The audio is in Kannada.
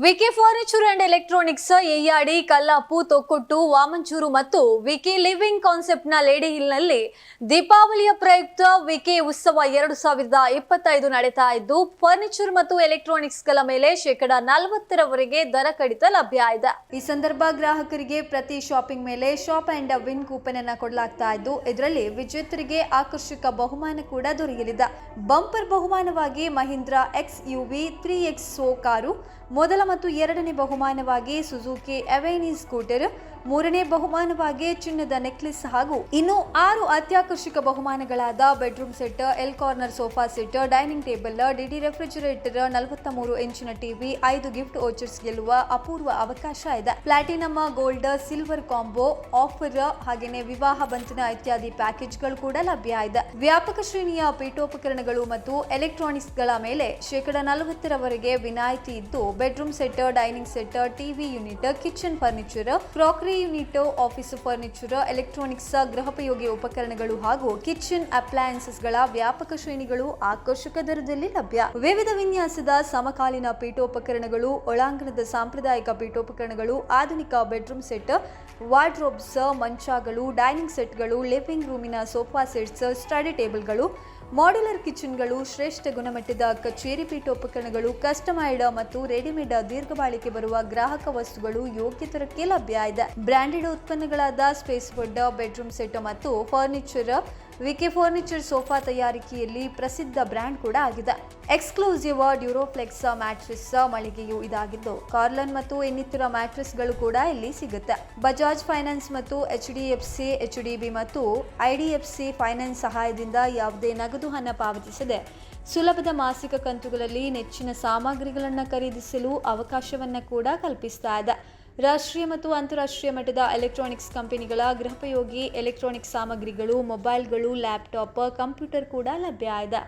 VK furniture and electronics Eyyadi Kallapu, Thokkottu, Vamanjoor ಮತ್ತು ವಿಕೆ ಲಿವಿಂಗ್ ಕಾನ್ಸೆಪ್ಟ್ನ ಲೇಡಿ ಹಿಲ್ನಲ್ಲಿ ದೀಪಾವಳಿಯ ಪ್ರಯುಕ್ತ ವಿಕೆ ಉತ್ಸವ ಎರಡು ಸಾವಿರದ ಇಪ್ಪತ್ತೈದು ನಡೀತಾ ಇದ್ದು, ಫರ್ನಿಚರ್ ಮತ್ತು ಎಲೆಕ್ಟ್ರಾನಿಕ್ಸ್ಗಳ ಮೇಲೆ ಶೇಕಡ ನಲವತ್ತರವರೆಗೆ ದರ ಕಡಿತ ಲಭ್ಯ ಇದೆ. ಈ ಸಂದರ್ಭ ಗ್ರಾಹಕರಿಗೆ ಪ್ರತಿ ಶಾಪಿಂಗ್ ಮೇಲೆ ಶಾಪ್ ಅಂಡ್ ವಿನ್ ಕೂಪನ್ ಅನ್ನ ಕೊಡಲಾಗ್ತಾ ಇದ್ದು, ಇದರಲ್ಲಿ ವಿಜೇತರಿಗೆ ಆಕರ್ಷಕ ಬಹುಮಾನ ಕೂಡ ದೊರೆಯಲಿದೆ. Bumper ಬಹುಮಾನವಾಗಿ Mahindra X U V three X O car, ಮೊದಲ ಮತ್ತು ಎರಡನೇ ಬಹುಮಾನವಾಗಿ ಸುಜುಕಿ ಅವೆನಿ ಸ್ಕೂಟರ್, ಮೂರನೇ ಬಹುಮಾನವಾಗಿ ಚಿನ್ನದ ನೆಕ್ಲೆಸ್ ಹಾಗೂ ಇನ್ನು ಆರು ಅತ್ಯಾಕರ್ಷಕ ಬಹುಮಾನಗಳಾದ bedroom set, L corner sofa set, dining table DD refrigerator ನಲವತ್ತ ಮೂರು ಇಂಚಿನ ಟಿವಿ, ಐದು ಗಿಫ್ಟ್ ಓಚರ್ಸ್ ಗೆಲ್ಲುವ ಅಪೂರ್ವ ಅವಕಾಶ ಇದೆ. Platinum gold, silver combo offer ಹಾಗೇನೆ ವಿವಾಹ ಬಂಧನ ಇತ್ಯಾದಿ ಪ್ಯಾಕೇಜ್ಗಳು ಕೂಡ ಲಭ್ಯ ಇದೆ. ವ್ಯಾಪಕ ಶ್ರೇಣಿಯ ಪೀಠೋಪಕರಣಗಳು ಮತ್ತು ಎಲೆಕ್ಟ್ರಾನಿಕ್ಸ್ಗಳ ಮೇಲೆ ಶೇಕಡ ನಲವತ್ತರವರೆಗೆ ವಿನಾಯಿತಿ ಇದ್ದು, bedroom set dining set TV unit kitchen furniture crockery unit office furniture electronics ಗೃಹೋಪಯೋಗಿ ಉಪಕರಣಗಳು ಹಾಗೂ ಕಿಚನ್ ಅಪ್ಲಯನ್ಸಸ್ಗಳ ವ್ಯಾಪಕ ಶ್ರೇಣಿಗಳು ಆಕರ್ಷಕ ದರದಲ್ಲಿ ಲಭ್ಯ. ವಿವಿಧ ವಿನ್ಯಾಸದ ಸಮಕಾಲೀನ ಪೀಠೋಪಕರಣಗಳು, ಒಳಾಂಗಣದ ಸಾಂಪ್ರದಾಯಿಕ ಪೀಠೋಪಕರಣಗಳು, ಆಧುನಿಕ ಬೆಡ್ರೂಮ್ ಸೆಟ್ ವಾರ್ಡ್ರೋಬ್ಸ್ ಮಂಚಗಳು ಡೈನಿಂಗ್ ಸೆಟ್ಗಳು ಲಿವಿಂಗ್ ರೂಮಿನ ಸೋಫಾ ಸೆಟ್ಸ್ ಸ್ಟಡಿ ಟೇಬಲ್ಗಳು ಮಾಡ್ಯುಲರ್ ಕಿಚನ್ಗಳು ಶ್ರೇಷ್ಠ ಗುಣಮಟ್ಟದ ಕಚೇರಿ ಪೀಠೋಪಕರಣಗಳು ಕಸ್ಟಮೈಡ್ ಮತ್ತು ರೆಡಿಮೇಡ್ ದೀರ್ಘ ಬಾಳಿಕೆ ಬರುವ ಗ್ರಾಹಕ ವಸ್ತುಗಳು ಯೋಗ್ಯತರಕ್ಕೆ ಲಭ್ಯ ಇದೆ. ಬ್ರಾಂಡೆಡ್ ಉತ್ಪನ್ನಗಳಾದ ಸ್ಪೇಸ್ ಫುಡ್ ಬೆಡ್ರೂಮ್ ಸೆಟ್ ಮತ್ತು ಫರ್ನಿಚರ್ ವಿಕೆ ಫರ್ನಿಚರ್ ಸೋಫಾ ತಯಾರಿಕೆಯಲ್ಲಿ ಪ್ರಸಿದ್ಧ ಬ್ರ್ಯಾಂಡ್ ಕೂಡ ಆಗಿದೆ. ಎಕ್ಸ್ಕ್ಲೂಸಿವ್ ಡ್ಯೂರೋಫ್ಲೆಕ್ಸ್ ಮ್ಯಾಟ್ರಿಸ್ ಮಳಿಗೆಯು ಇದಾಗಿದ್ದು ಕಾರ್ಲನ್ ಮತ್ತು ಇನ್ನಿತರ ಮ್ಯಾಟ್ರಿಸ್ಗಳು ಕೂಡ ಇಲ್ಲಿ ಸಿಗುತ್ತೆ. ಬಜಾಜ್ ಫೈನಾನ್ಸ್ ಮತ್ತು H D F C H D B ಮತ್ತು I D F C finance ಸಹಾಯದಿಂದ ಯಾವುದೇ ನಗದು ಹಣ ಪಾವತಿಸದೆ ಸುಲಭದ ಮಾಸಿಕ ಕಂತುಗಳಲ್ಲಿ ನೆಚ್ಚಿನ ಸಾಮಗ್ರಿಗಳನ್ನು ಖರೀದಿಸಲು ಅವಕಾಶವನ್ನು ಕೂಡ ಕಲ್ಪಿಸ್ತಾ ಇದೆ. ರಾಷ್ಟ್ರೀಯ ಮತ್ತು ಅಂತಾರಾಷ್ಟ್ರೀಯ ಮಟ್ಟದ ಎಲೆಕ್ಟ್ರಾನಿಕ್ಸ್ ಕಂಪನಿಗಳ ಗೃಹೋಪಯೋಗಿ ಎಲೆಕ್ಟ್ರಾನಿಕ್ಸ್ ಸಾಮಗ್ರಿಗಳು ಮೊಬೈಲ್ಗಳು ಲ್ಯಾಪ್ಟಾಪ್ ಕಂಪ್ಯೂಟರ್ ಕೂಡ ಲಭ್ಯ ಇದೆ.